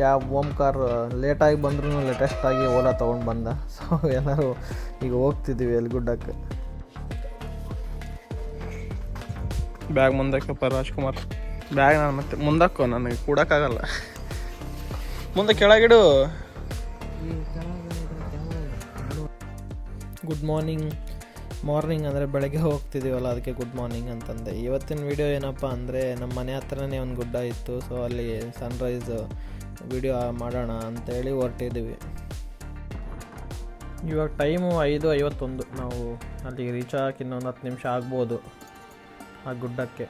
ಯಾವ ಓಂಕಾರ್ ಲೇಟಾಗಿ ಬಂದ್ರೂ ಲೇಟೆಸ್ಟಾಗಿ ಓಲಾ ತೊಗೊಂಡು ಬಂದ. ಸೊ ಎಲ್ಲರೂ ಈಗ ಹೋಗ್ತಿದ್ದೀವಿ ಎಲ್ಲಿ ಗುಡ್ಡಕ್ಕೆ. ಬ್ಯಾಗ್ ಮುಂದಕ್ಕಪ್ಪ ರಾಜ್ಕುಮಾರ್. ಬ್ಯಾಗ್ ನಾನು ಮತ್ತೆ ಮುಂದಕ್ಕೋ ನನಗೆ ಕೂಡಕ್ಕಾಗಲ್ಲ. ಮುಂದೆ ಕೆಳಗಿಡು. ಗುಡ್ ಮಾರ್ನಿಂಗ್ ಮಾರ್ನಿಂಗ್ ಅಂದರೆ ಬೆಳಗ್ಗೆ ಹೋಗ್ತಿದ್ದೀವಲ್ಲ ಅದಕ್ಕೆ ಗುಡ್ ಮಾರ್ನಿಂಗ್ ಅಂತಂದೆ. ಇವತ್ತಿನ ವಿಡಿಯೋ ಏನಪ್ಪ ಅಂದರೆ ನಮ್ಮ ಮನೆ ಹತ್ರನೇ ಒಂದು ಗುಡ್ಡ ಇತ್ತು ಸೊ ಅಲ್ಲಿ ಸನ್ರೈಸ್ ವಿಡಿಯೋ ಮಾಡೋಣ ಅಂತೇಳಿ ಹೊರಟಿದ್ದೀವಿ ಇವಾಗ ಟೈಮು ಐದು ಐವತ್ತೊಂದು. ನಾವು ಅಲ್ಲಿಗೆ ರೀಚ್ ಆಗಕ್ಕೆ ಇನ್ನೊಂದು ಹತ್ತು ನಿಮಿಷ ಆಗ್ಬೋದು. ಆ ಗುಡ್ಡಕ್ಕೆ.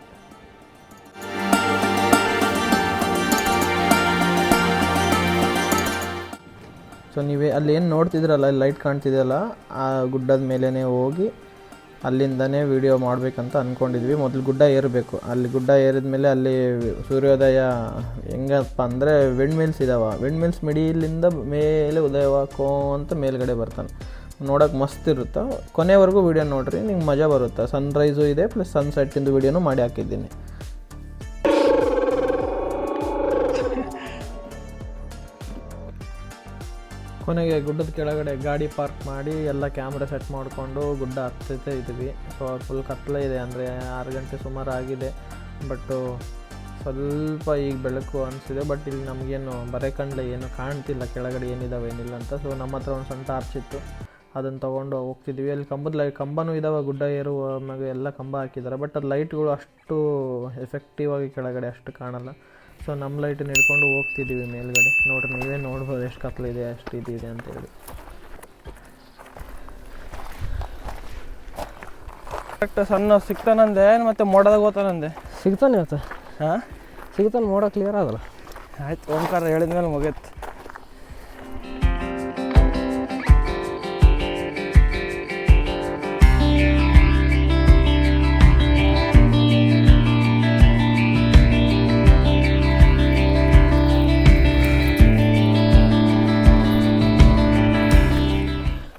ಸೊ ನೀವೇ ಅಲ್ಲಿ ಏನು ನೋಡ್ತಿದ್ರಲ್ಲ ಲೈಟ್ ಕಾಣ್ತಿದೆಯಲ್ಲ, ಆ ಗುಡ್ಡದ ಮೇಲೇ ಹೋಗಿ ಅಲ್ಲಿಂದನೇ ವಿಡಿಯೋ ಮಾಡಬೇಕಂತ ಅಂದ್ಕೊಂಡಿದ್ವಿ ಮೊದಲು ಗುಡ್ಡ ಏರಬೇಕು. ಅಲ್ಲಿ ಗುಡ್ಡ ಏರಿದ ಮೇಲೆ ಅಲ್ಲಿ ಸೂರ್ಯೋದಯ ಹೆಂಗಪ್ಪ ಅಂದರೆ ವಿಂಡ್ ಮಿಲ್ಸ್ ಇದಾವೆ. ವಿಂಡ್ ಮಿಲ್ಸ್ ಮಿಡಿಲಿಂದ ಮೇಲೆ ಉದಯವಾಕೋ ಅಂತ ಮೇಲ್ಗಡೆ ಬರ್ತಾನೆ. ನೋಡೋಕೆ ಮಸ್ತ್ ಇರುತ್ತೆ, ಕೊನೆವರೆಗೂ ವಿಡಿಯೋ ನೋಡಿರಿ, ನಿಮ್ಗೆ ಮಜಾ ಬರುತ್ತೆ? ಸನ್ರೈಸು ಇದೆ ಪ್ಲಸ್ ಸನ್ಸೆಟ್ಟಿಂದು ವಿಡಿಯೋನು ಮಾಡಿ ಹಾಕಿದ್ದೀನಿ. ಕೊನೆಗೆ ಗುಡ್ಡದ ಕೆಳಗಡೆ ಗಾಡಿ ಪಾರ್ಕ್ ಮಾಡಿ, ಎಲ್ಲ ಕ್ಯಾಮ್ರಾ ಸೆಟ್ ಮಾಡಿಕೊಂಡು ಗುಡ್ಡ ಹತ್ತೈತೆ ಇದ್ವಿ ಸೊ ಫುಲ್ ಕತ್ಲೆ ಇದೆ, ಅಂದರೆ ಆರು ಗಂಟೆ ಸುಮಾರು ಆಗಿದೆ. ಬಟ್ಟು ಸ್ವಲ್ಪ ಈಗ ಬೆಳಕು ಅನಿಸಿದೆ ಬಟ್ ಇಲ್ಲಿ ನಮಗೇನು ಬರೆ ಕಂಡ್ಲೆ ಏನು ಕಾಣ್ತಿಲ್ಲ, ಕೆಳಗಡೆ ಏನಿದಾವೆ ಏನಿಲ್ಲ ಅಂತ. ಸೊ ನಮ್ಮ ಹತ್ರ ಒಂದು ಸ್ವಂತ ಟಾರ್ಚ್ ಇತ್ತು. ಅದನ್ನು ತೊಗೊಂಡು ಹೋಗ್ತಿದ್ವಿ. ಅಲ್ಲಿ ಕಂಬದ ಲೈ ಕಂಬನೂ ಇದಾವೆ ಗುಡ್ಡ ಏರು ಮ್ಯಾಗ ಎಲ್ಲ ಕಂಬ ಹಾಕಿದ್ದಾರೆ ಬಟ್ ಅದು ಲೈಟ್ಗಳು ಅಷ್ಟು ಎಫೆಕ್ಟಿವ್ ಆಗಿ ಕೆಳಗಡೆ ಅಷ್ಟು ಕಾಣಲ್ಲ. ಸೊ ನಮ್ಮ ಲೈಟನ್ನ ಹಿಡ್ಕೊಂಡು ಹೋಗ್ತಿದ್ದೀವಿ ಮೇಲ್ಗಡೆ. ನೋಡ್ರಿ ನೀವೇ ನೋಡ್ಬೋದು ಎಷ್ಟು ಕತ್ಲಿದೆ ಅಷ್ಟು ಇದಿದೆ ಅಂತೇಳಿ ಕರೆಕ್ಟ್ ಸಣ್ಣ ಸಿಗ್ತಾನಂದೆ ಮತ್ತೆ ಮೋಡದಾಗ ಹೋಗ್ತಾನಂದೆ ಸಿಗ್ತಾನೆ ಇವತ್ತು. ಹಾಂ? ಸಿಗ್ತಾನೆ ಮೋಡ ಕ್ಲಿಯರ್ ಆಗಲ್ಲ. ಆಯ್ತು ಓಂಕಾರ ಹೇಳಿದ್ಮೇಲೆ ಮುಗೀತು.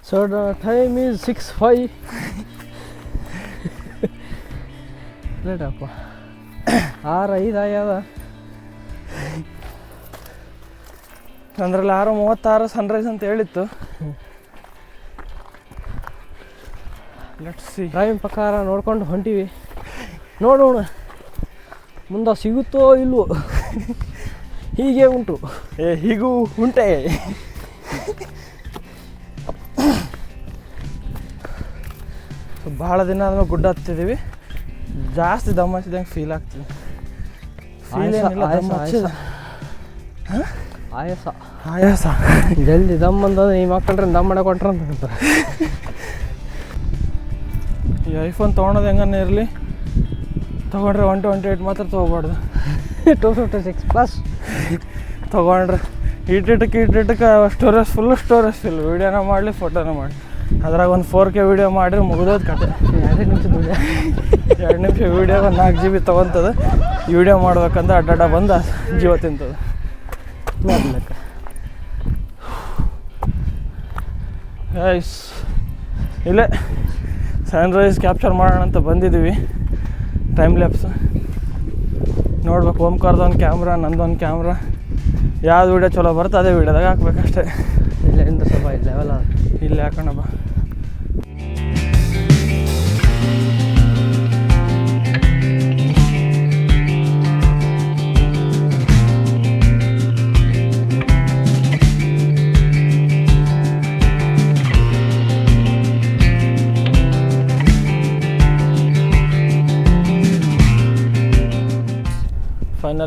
So the time is six five ಲೇಟಪ್ಪ ಆರು ಐದು ಆಗ್ಯದ ಅಂದ್ರಲ್ಲಿ ಆರು ಮೂವತ್ತಾರು ಸನ್ರೈಸ್ ಅಂತ ಹೇಳಿತ್ತು. ಲೆಟ್ಸ್ ಸಿ ಟೈಮ್ ಪ್ರಕಾರ ನೋಡ್ಕೊಂಡು ಹೊಂಟೀವಿ. ನೋಡೋಣ ಮುಂದೆ ಸಿಗುತ್ತೋ ಇಲ್ವೋ? ಹೀಗೆ ಉಂಟು. ಏ ಹೀಗೂ ಉಂಟೆ. ಭಾಳ ದಿನ ಆದ್ಮೇಲೆ ಗುಡ್ಡ ಹತ್ತಿದ್ದೀವಿ ಜಾಸ್ತಿ ದಮ್ ಹಚ್ಚಿದಂಗೆ ಫೀಲ್ ಆಗ್ತಿದೆ. ಫೀಲ್ ಆಯಾಸ, ಏನಿಲ್ಲ ದಮ್ ಆಯಾಸ, ಹಚ್ಚಿದ. ಆಯಾಸ. ಆಯಾಸ. ಜಲ್ದಿ ದಮ್ ಅಂತಂದ್ರೆ ಈ ಮಕ್ಕಳ್ರೆ ದಮ್ ಮಾಡಕ್ಕೆ ಕೊಟ್ರ ಅಂತ ಹೇಳ್ತಾರೆ ಈ ಐಫೋನ್ ತೊಗೊಳೋದು ಹೆಂಗನ್ನ ಇರಲಿ? ತೊಗೊಂಡ್ರೆ ಒನ್ ಟ್ವೆಂಟಿ ಏಯ್ಟ್ ಮಾತ್ರ ತೊಗೋಬಾರ್ದು. ಟೂ ಫಿಫ್ಟಿ ಸಿಕ್ಸ್ ಪ್ಲಸ್ ತೊಗೊಂಡ್ರೆ ಇಟ್ಟಿಟ್ಟಕ್ಕೆ ಇಟ್ಟಿಟ್ಟಕ್ಕೆ ಸ್ಟೋರೇಜ್ ಫುಲ್ ಸ್ಟೋರೇಜ್ ಫಿಲ್ ವೀಡಿಯೋನ ಮಾಡಲಿ ಫೋಟೋನ ಮಾಡಿ ಅದ್ರಾಗ ಒಂದು ಫೋರ್ ಕೆ ವೀಡಿಯೋ ಮಾಡಿದ್ರೆ ಮುಗಿದೋದು ಕತೆ. ಎರಡು ನಿಮಿಷ ವಿಡಿಯೋ ಎರಡು ನಿಮಿಷ ವೀಡಿಯೋ ಒಂದು ನಾಲ್ಕು ಜಿ ಬಿ ತೊಗೊತದೆ. ವೀಡಿಯೋ ಮಾಡ್ಬೇಕಂದ್ರೆ ಅಡ್ಡಾಡ ಬಂದು ಜೀವ ತಿಂತದ. ನೋಡ್ಲಿಕ್ಕೆ ಐಸ್ ಇಲ್ಲೇ ಸನ್ರೈಸ್ ಕ್ಯಾಪ್ಚರ್ ಮಾಡೋಣ ಅಂತ ಬಂದಿದ್ದೀವಿ ಟೈಮ್ ಲ್ಯಾಪ್ಸ್ ನೋಡ್ಬೇಕು ಒಂದು ಕ್ಯಾಮ್ರಾ ನಂದೊಂದು ಕ್ಯಾಮ್ರಾ ಯಾವ್ದು ವೀಡಿಯೋ ಚಲೋ ಬರುತ್ತೆ ಅದೇ ವೀಡಿಯೋದಾಗ ಹಾಕ್ಬೇಕಷ್ಟೇ. ಇಲ್ಲಿಂದ ಸ್ವಲ್ಪ ಲೆವೆಲ್ ಇಲ್ಲಿ ಹಾಕೋಣ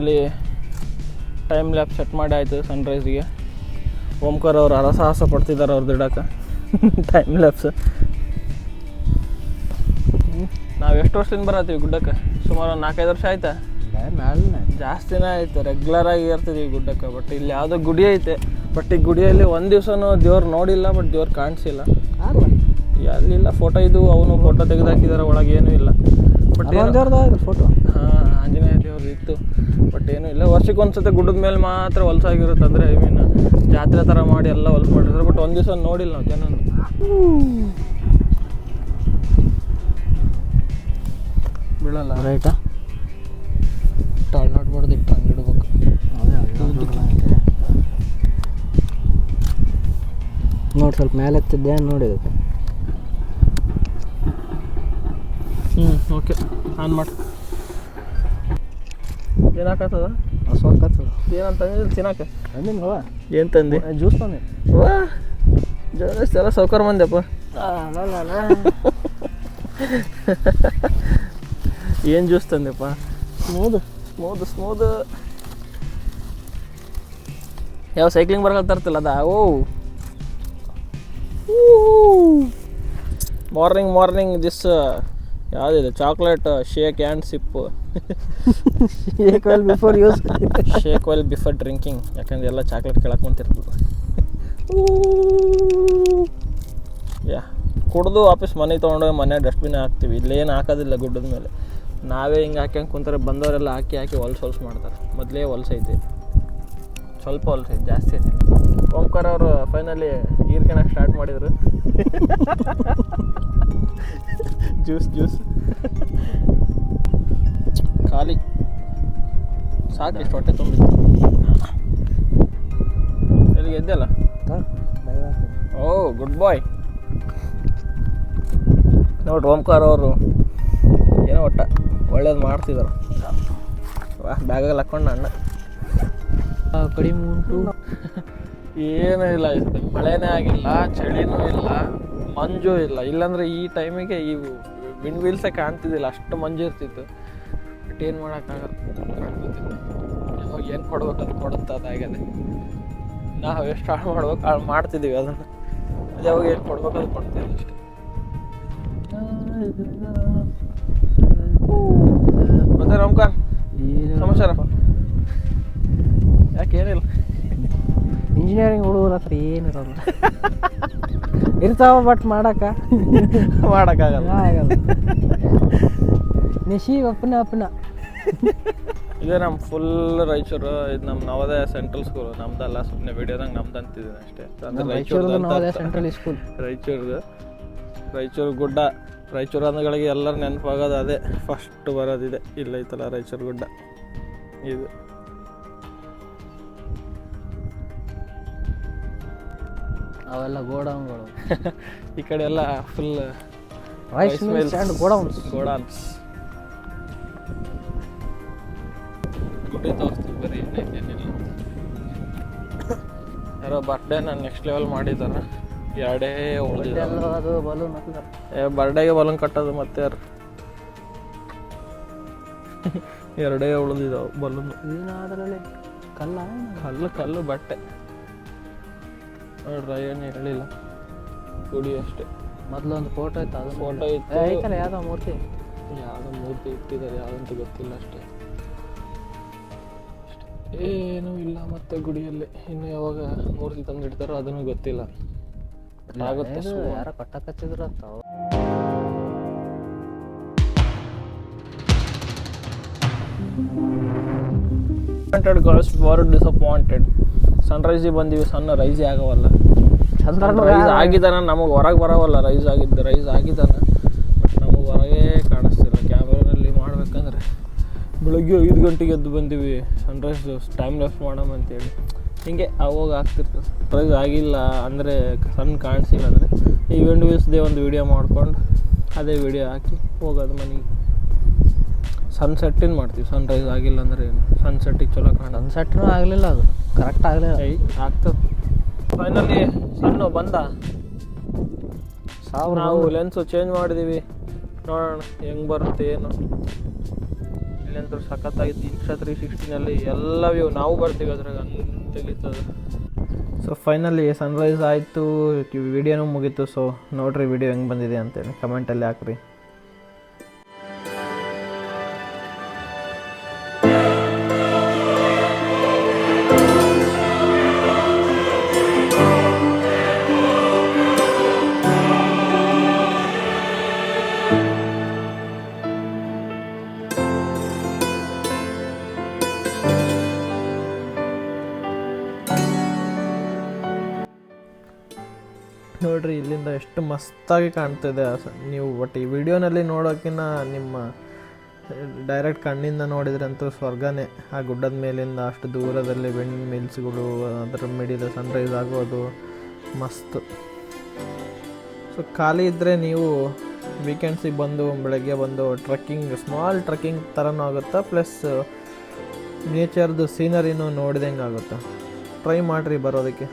ಫೈನಲಿ ಟೈಮ್ ಲ್ಯಾಪ್ ಸೆಟ್ ಮಾಡಿ ಆಯಿತು ಸನ್ರೈಸ್ಗೆ ಓಂಕಾರ್ ಅವರು ಹರಸಾಹಸ ಪಡ್ತಿದ್ದಾರೆ ಅವ್ರದ್ದು ಇಡಕ್ಕೆ ಟೈಮ್ ಲ್ಯಾಪ್ಸ್ ನಾವು ಎಷ್ಟು ವರ್ಷದಿಂದ ಬರತ್ತೀವಿ ಗುಡ್ಡಕ್ಕೆ? ಸುಮಾರು ಒಂದು ನಾಲ್ಕೈದು ವರ್ಷ ಆಯ್ತಾ? ಮ್ಯಾಲೆ ಜಾಸ್ತಿನೇ ಆಯ್ತು ರೆಗ್ಯುಲರ್ ಆಗಿ ಇರ್ತಿದ್ವಿ ಗುಡ್ಡಕ್ಕೆ ಬಟ್ ಇಲ್ಲಿ ಯಾವುದೋ ಗುಡಿ ಐತೆ. ಬಟ್ ಈ ಗುಡಿಯಲ್ಲಿ ಒಂದು ದಿವಸನೂ ದೇವ್ರು ನೋಡಿಲ್ಲ ಬಟ್ ದೇವ್ರು ಕಾಣಿಸಿಲ್ಲ. ಅಲ್ಲಿಲ್ಲ ಫೋಟೋ ಇದು ಅವನು ಫೋಟೋ ತೆಗೆದಾಕಿದಾರೆ ಒಳಗೆ ಏನೂ ಇಲ್ಲ. ಬಟ್ ಫೋಟೋ ಹಾಂ ಆಂಜನೇಯ ದೇವ್ರದ್ದು ಇತ್ತು. ಬಟ್ ಏನೂ ಇಲ್ಲ. ವರ್ಷಕ್ಕೆ ಒಂದ್ಸತಿ ಗುಡ್ಡದ ಮೇಲೆ ಮಾತ್ರ ಹೊಲಸಾಗಿರುತ್ತೆ ಅಂದರೆ ಐ ಮೀನ್ ಜಾತ್ರೆ ಥರ ಮಾಡಿ ಎಲ್ಲ ಹೊಲ್ಸ್ ಮಾಡಿರ್ತಾರೆ. ಬಟ್ ಒಂದು ದಿವಸ ನೋಡಿಲ್ಲ ನಾವು ಜನ ಬೀಳಲ್ಲ. ರೈಟಾ ಇಟ್ಟು ಹಂಗೆ ಇಡ್ಬೇಕು. ನೋಡಿ ಸ್ವಲ್ಪ ಮೇಲೆ ಎತ್ತಿದ್ದೆ ನೋಡಿದ ಹ್ಞೂ ಓಕೆ ಆನ್ ಮಾಡಿ. ಏನಾಕತ್ತದ ಹಸುವಾಕತ್ತದ ಏನಂತಂದ್ರೆ ತಿನ್ನಾಕ. ಅಂದಿನ ಏನು ತಂದಿ? ಜ್ಯೂಸ್ ತಂದೆ. ವಾ ಜ್ಯೂಸ್ ಎಲ್ಲ ಸೌಕರ್ ಮಂದ್ಯಪ್ಪ ಏನು ಜ್ಯೂಸ್ ತಂದೆಪ್ಪ ಸ್ಮೂದ್. ಸ್ಮೂದ್ ಸ್ಮೂದ್. ಯಾವ ಸೈಕ್ಲಿಂಗ್ ಬರಕತ್ತಾರ್ತಲ್ಲ ಅದ? ಓ. ಮಾರ್ನಿಂಗ್ ಮಾರ್ನಿಂಗ್ ದಿಸ್ ಯಾವುದಿದೆ chocolate shake and sip equal before use shake well before drinking ಯಾಕಂದ್ರೆ ಎಲ್ಲ ಚಾಕ್ಲೇಟ್ ಕೇಳಕ್ಕೆ ಕುಂತಿರ್ತದೆ. ಯಾ ಕುಡ್ದು ವಾಪಸ್ ಮನೆ ತೊಗೊಂಡೋಗಿ ಮನೆ ಡಸ್ಟ್ಬಿನ್ ಹಾಕ್ತೀವಿ. ಇಲ್ಲೇನು ಹಾಕೋದಿಲ್ಲ ಗುಡ್ಡದ ಮೇಲೆ. ನಾವೇ ಹಿಂಗೆ ಹಾಕ್ಯಂಗೆ ಕುಂತಾರೆ. ಬಂದವರೆಲ್ಲ ಹಾಕಿ ಹಾಕಿ ಹೊಲ್ಸ್ ಹೊಲ್ಸ್ ಮಾಡ್ತಾರೆ. ಮೊದಲೇ ಹೊಲ್ಸೈತಿ ಸ್ವಲ್ಪ ಹೊಲ್ಸೈತಿ ಜಾಸ್ತಿ ಐತಿ. ಓಂಕಾರ ಅವರು ಫೈನಲಿ ಹೀರ್ಕೊಳಕ್ಕೆ ಸ್ಟಾರ್ಟ್ ಮಾಡಿದರು. ಜ್ಯೂಸ್ ಜ್ಯೂಸ್ ಖಾಲಿ. ಸಾಕು ಇಷ್ಟು ಹೊಟ್ಟೆ ತುಂಬಿತ್ತು. ಎಲ್ಲಿಗೆ ಎದ್ದಲ್ಲ? ಓ ಗುಡ್ ಬಾಯ್. ನೋಡಿ ಓಂಕಾರ ಅವರು ಏನೋ ಒಟ್ಟ ಒಳ್ಳೇದು ಮಾಡ್ತಿದ್ದಾರೆ ವಾ ಬ್ಯಾಗಲ್ಲಿ ಹಾಕೊಂಡು ಅಣ್ಣ ಕಡಿಮೆ ಉಂಟು. ಏನೂ ಇಲ್ಲ ಮಳೆನೇ ಆಗಿಲ್ಲ ಚಳಿನೂ ಇಲ್ಲ ಮಂಜು ಇಲ್ಲ. ಇಲ್ಲಾಂದರೆ ಈ ಟೈಮಿಗೆ ಈ ವಿಂಡ್ ವೀಲ್ಸೇ ಕಾಣ್ತಿದ್ದಿಲ್ಲ ಅಷ್ಟು ಮಂಜು ಇರ್ತಿತ್ತು. ಬಟ್ ಏನು ಮಾಡೋಕ್ಕಾಗಲ್ಲ. ಯಾವಾಗ ಏನು ಕೊಡ್ಬೇಕು ಅದು ಕೊಡುತ್ತೆ ಅದಾಗದೆ ನಾವು ಎಷ್ಟು ಹಾಳು ಮಾಡ್ಬೇಕು ಹಾಳು ಮಾಡ್ತಿದ್ದೀವಿ ಅದನ್ನು. ಅದು ಯಾವಾಗ ಏನು ಕೊಡ್ಬೇಕು ಅದು ಕೊಡ್ತೀವಿ ಅಷ್ಟೇ. ಮತ್ತೆ ರಮ್ಖಾನ್ ಸಮಾಚಾರ? ಯಾಕೆ ಏನಿಲ್ಲ. ಇಂಜಿನಿಯರಿಂಗ್ ಹುಡುಗರ ಹತ್ರ ಏನಿರಲ್ಲ ಇರ್ತಾವ ಬಟ್ ಮಾಡಕ್ಕ. ಮಾಡೋಕ್ಕಾಗಲ್ಲ. ಆಗಲ್ಲ. ನಿಶಿ ಅಪ್ಪನ ಅಪ್ಪನ ಇದೇ ನಮ್ಮ ಫುಲ್ ರಾಯಚೂರು ಇದು ನಮ್ಮ ನವೋದಯ ಸೆಂಟ್ರಲ್ ಸ್ಕೂಲ್ ನಮ್ದಲ್ಲ ಸುಮ್ಮನೆ ವಿಡಿಯೋದಂಗೆ ನಮ್ದು ಅಂತಿದ್ದೀನಿ ಅಷ್ಟೇ. ಅಂದ್ರೆ ರಾಯಚೂರ್ದು ರಾಯಚೂರ್ದು ನವೋದಯ ಸೆಂಟ್ರಲ್ ಸ್ಕೂಲ್ ರಾಯಚೂರ್ದು. ರಾಯಚೂರು ಗುಡ್ಡ. ರಾಯಚೂರು ಅಂದಗಳಿಗೆ ಎಲ್ಲರೂ ನೆನಪಾಗೋದು ಅದೇ. ಫಸ್ಟ್ ಬರೋದಿದೆ ಇಲ್ಲ ಐತಲ್ಲ ರಾಯಚೂರು ಗುಡ್ಡ. ಇದು. ಅವೆಲ್ಲ ಗೋಡೌನ್ಗಳು. ಈ ಕಡೆ ಎಲ್ಲ ಫುಲ್ ರೈಸ್ ಗೋಡೌನ್ಸ್. ಗೋಡಾನ್ಸ್. ಗುಡ್ಡೆ ತೋರಿಸ್ತೀವಿ ಬರೀ ಏನೈತೆ ಏನಿಲ್ಲ ಯಾರೋ ಬರ್ಡೇ ನಾನು ನೆಕ್ಸ್ಟ್ ಲೆವೆಲ್ ಮಾಡಿದ್ದಾರೆ. ಎರಡೇ ಅದು ಬಲೂನ್ ಏ ಬರ್ಡೇಗೆ ಬಲೂನ್ ಕಟ್ಟೋದು ಮತ್ತೆ ಯಾರು? ಎರಡೇ ಉಳಿದಿದ್ದಾವೆ ಬಲೂನ್ ಏನಾದ್ರಲ್ಲಿ? ಕಲ್ಲ? ಕಲ್ಲು ಕಲ್ಲು ಬಟ್ಟೆ. ನೋಡ್ರ ಏನು ಹೇಳಿಲ್ಲ. ಕುಡಿ ಅಷ್ಟೇ. ಮೊದಲೊಂದು ಒಂದು ಫೋಟೋ ಇತ್ತು ಅದು ಫೋಟೋ ಇತ್ತು. ಐತಲ್ಲ ಯಾವ್ದೋ ಮೂರ್ತಿ? ಯಾವುದೋ ಮೂರ್ತಿ ಇಟ್ಟಿದ್ದಾರೆ ಯಾವುದಂತ ಗೊತ್ತಿಲ್ಲ ಅಷ್ಟೇ. ಏನೂ ಇಲ್ಲ ಮತ್ತೆ ಗುಡಿಯಲ್ಲಿ. ಇನ್ನು ಯಾವಾಗ ಮೂರ್ತಿ ತಂದು ಇಡ್ತಾರೋ ಅದನ್ನು ಗೊತ್ತಿಲ್ಲ. ಆಗುತ್ತೆ ಯಾರೋ ಕಟ್ಟಕತ್ತಿದ್ರು ಅಂತ. ಡಿಸಪಾಯಿಂಟೆಡ್ ಗರ್ಲ್ಸ್ ವರ್ ಡಿಸಪಾಯಿಂಟೆಡ್ ಸನ್ರೈಸಿಗೆ ಬಂದೀವಿ ಸಣ್ಣ ರೈಸೇ ಆಗವಲ್ಲ. ರೈಸ್ ಆಗಿದ್ದಾನ ನಮಗೆ ಹೊರಗೆ ಬರವಲ್ಲ ರೈಸ್ ಆಗಿದ್ದ ರೈಸ್ ಆಗಿದ್ದಾನ. ಬಟ್ ನಮಗೆ ಹೊರಗೆ ಮಾಡ್ಬೇಕಂದ್ರೆ ಬೆಳಗ್ಗೆ ಐದು ಗಂಟೆಗೆ ಎದ್ದು ಬಂದೀವಿ. ಸನ್ರೈಸ್ ಟೈಮ್ ಲೆಫ್ಟ್ ಮಾಡೋಣ ಅಂತೇಳಿ. ಹಿಂಗೆ ಅವಾಗ ಆಗ್ತಿರ್ತದೆ ಸನ್ರೈಸ್ ಆಗಿಲ್ಲ ಅಂದರೆ ಸಣ್ಣ ಕಾಣಿಸಿಲ್ಲ ಅಂದರೆ ಈ ವಿಂಡ್ ವೀಲ್ಸ್ದೇ ಒಂದು ವಿಡಿಯೋ ಮಾಡ್ಕೊಂಡು ಅದೇ ವಿಡಿಯೋ ಹಾಕಿ ಹೋಗೋದು ಮನೆಗೆ. ಸನ್ಸೆಟ್ಟಿನ ಮಾಡ್ತೀವಿ? ಸನ್ರೈಸ್ ಆಗಿಲ್ಲ ಅಂದರೆ ಏನು? ಸನ್ಸೆಟ್ಟಿಗೆ ಚಲೋ ಕಾಣ ಸನ್ಸೆಟ್ನೂ ಆಗಲಿಲ್ಲ ಅದು. ಕರೆಕ್ಟ್ ಆಗಲಿಲ್ಲ. ಐ ಆಗ್ತದೆ. ಫೈನಲಿ ಸಣ್ಣ ಬಂದ. ಸಾವಿರ ನಾವು ಲೆನ್ಸು ಚೇಂಜ್ ಮಾಡಿದ್ದೀವಿ ನೋಡೋಣ ಹೆಂಗೆ ಬರುತ್ತೆ ಏನು? ಇಲ್ಲಂತೂ ಸಖತ್ತಾಗಿತ್ತು. ಇನ್ಸ್ಟಾ ತ್ರೀ ಸಿಕ್ಸ್ಟಿನಲ್ಲಿ ಎಲ್ಲ ವ್ಯೂ ನಾವು ಬರ್ತೀವಿ ಅದ್ರಾಗ. ತೆಗಿತದೆ ಸೊ ಫೈನಲಿ ಸನ್ರೈಸ್ ಆಯಿತು. ವಿಡಿಯೋನೂ ಮುಗೀತು. ಸೊ ನೋಡ್ರಿ ವಿಡಿಯೋ ಹೆಂಗೆ ಬಂದಿದೆ ಅಂತೇಳಿ. ಕಮೆಂಟಲ್ಲಿ ಹಾಕ್ರಿ. ನೋಡ್ರಿ, ಇಲ್ಲಿಂದ ಎಷ್ಟು ಮಸ್ತಾಗಿ ಕಾಣ್ತಿದೆ. ನೀವು ಬಟ್ ಈ ವಿಡಿಯೋನಲ್ಲಿ ನೋಡೋಕ್ಕಿಂತ ನಿಮ್ಮ ಡೈರೆಕ್ಟ್ ಕಣ್ಣಿಂದ ನೋಡಿದ್ರಂತೂ ಸ್ವರ್ಗನೇ. ಆ ಗುಡ್ಡದ ಮೇಲಿಂದ ಅಷ್ಟು ದೂರದಲ್ಲಿ ವಿಂಡ್ ಮಿಲ್ಸ್ಗಳು ಅದರ ಮಿಡಿದ ಸನ್ರೈಸ್ ಆಗೋದು ಮಸ್ತ್. ಸೊ ಖಾಲಿ ಇದ್ದರೆ ನೀವು ವೀಕೆಂಡ್ಸಿಗೆ ಬಂದು, ಬೆಳಗ್ಗೆ ಬಂದು ಟ್ರೆಕ್ಕಿಂಗ್ ಸ್ಮಾಲ್ ಟ್ರೆಕ್ಕಿಂಗ್ ಥರನೂ ಆಗುತ್ತೆ? ಪ್ಲಸ್ ನೇಚರ್ದು ಸೀನರಿನೂ ನೋಡಿದಂಗೆ ಆಗುತ್ತೆ ಟ್ರೈ ಮಾಡಿರಿ ಬರೋದಕ್ಕೆ.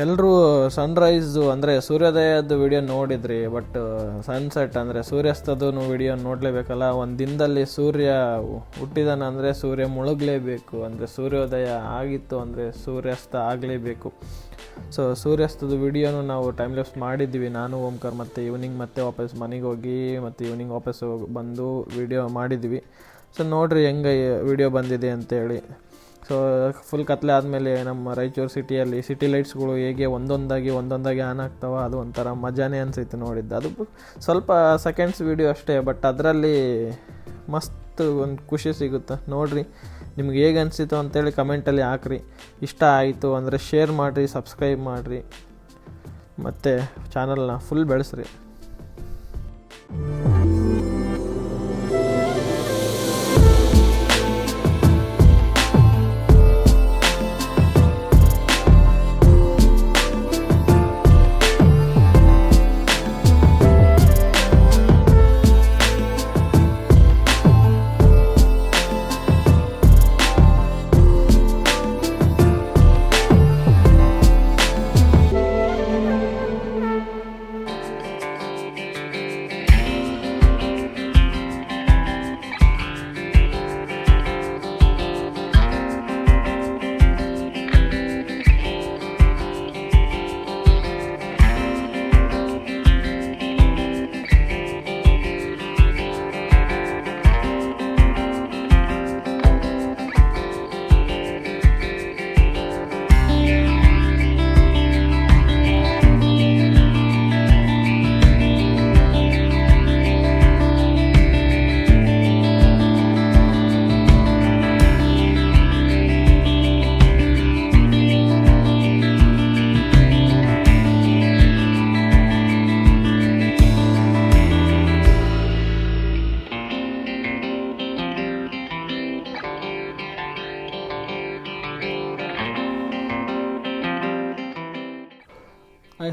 ಎಲ್ಲರೂ ಸನ್ರೈಸು ಅಂದರೆ ಸೂರ್ಯೋದಯದ ವಿಡಿಯೋ ನೋಡಿದ್ರಿ ಬಟ್ ಸನ್ಸೆಟ್ ಅಂದರೆ ಸೂರ್ಯಾಸ್ತದ ವಿಡಿಯೋ ನೋಡಲೇಬೇಕಲ್ಲ? ಒಂದು ದಿನದಲ್ಲಿ ಸೂರ್ಯ ಹುಟ್ಟಿದಾನ ಅಂದರೆ ಸೂರ್ಯ ಮುಳುಗಲೇಬೇಕು, ಅಂದರೆ ಸೂರ್ಯೋದಯ ಆಗಿತ್ತು ಅಂದರೆ ಸೂರ್ಯಾಸ್ತ ಆಗಲೇಬೇಕು. ಸೊ ಸೂರ್ಯಾಸ್ತದ ವಿಡಿಯೋನು ನಾವು ಟೈಮ್ ಲೆಫ್ಟ್ ಮಾಡಿದ್ವಿ. ನಾನು, ಓಂಕರ್ ಮತ್ತು ಈವ್ನಿಂಗ್ ಮತ್ತೆ ವಾಪಸ್ ಮನೆಗೆ ಹೋಗಿ ಮತ್ತು ಈವ್ನಿಂಗ್ ವಾಪಸ್ ಬಂದು ವಿಡಿಯೋ ಮಾಡಿದ್ವಿ. ಸೊ ನೋಡಿರಿ ಹೆಂಗೆ ವಿಡಿಯೋ ಬಂದಿದೆ ಅಂತೇಳಿ. ಸೊ ಫುಲ್ ಕತ್ಲೆ ಆದಮೇಲೆ ನಮ್ಮ ರಾಯಚೂರು ಸಿಟಿಯಲ್ಲಿ ಸಿಟಿ ಲೈಟ್ಸ್ಗಳು ಹೇಗೆ ಒಂದೊಂದಾಗಿ ಒಂದೊಂದಾಗಿ ಆನ್ ಆಗ್ತಾವ ಅದು ಒಂಥರ ಮಜಾನೇ ಅನಿಸೈತೆ ನೋಡಿದ್ದು. ಅದು ಸ್ವಲ್ಪ ಸೆಕೆಂಡ್ಸ್ ವಿಡಿಯೋ ಅಷ್ಟೇ ಬಟ್ ಅದರಲ್ಲಿ ಮಸ್ತ್ ಒಂದು ಖುಷಿ ಸಿಗುತ್ತೆ. ನೋಡಿರಿ, ನಿಮ್ಗೆ ಹೇಗೆ ಅನಿಸಿತು ಅಂತೇಳಿ ಕಮೆಂಟಲ್ಲಿ ಹಾಕ್ರಿ. ಇಷ್ಟ ಆಯಿತು ಅಂದರೆ ಶೇರ್ ಮಾಡಿರಿ ಸಬ್ಸ್ಕ್ರೈಬ್ ಮಾಡಿರಿ. ಮತ್ತು ಚಾನಲ್ನ ಫುಲ್ ಬೆಳೆಸ್ರಿ.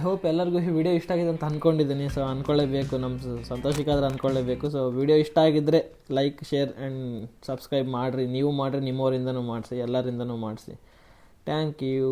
ಹೋಪ್ ಎಲ್ಲರಿಗೂ ಈ ವಿಡಿಯೋ ಇಷ್ಟ ಆಗಿದೆ ಅಂತ ಅಂದ್ಕೊಂಡಿದ್ದೀನಿ ಸೊ ಅಂದ್ಕೊಳ್ಳೇಬೇಕು ನಮ್ಮ ಸಂತೋಷಕ್ಕಾದ್ರೆ ಅಂದ್ಕೊಳ್ಳೇಬೇಕು ಸೊ ವಿಡಿಯೋ ಇಷ್ಟ ಆಗಿದ್ದರೆ ಲೈಕ್ ಶೇರ್ ಆ್ಯಂಡ್ ಸಬ್ಸ್ಕ್ರೈಬ್ ಮಾಡಿರಿ. ನೀವು ಮಾಡಿರಿ, ನಿಮ್ಮವರಿಂದನೂ ಮಾಡಿಸಿ, ಎಲ್ಲರಿಂದನೂ ಮಾಡಿಸಿ. Thank you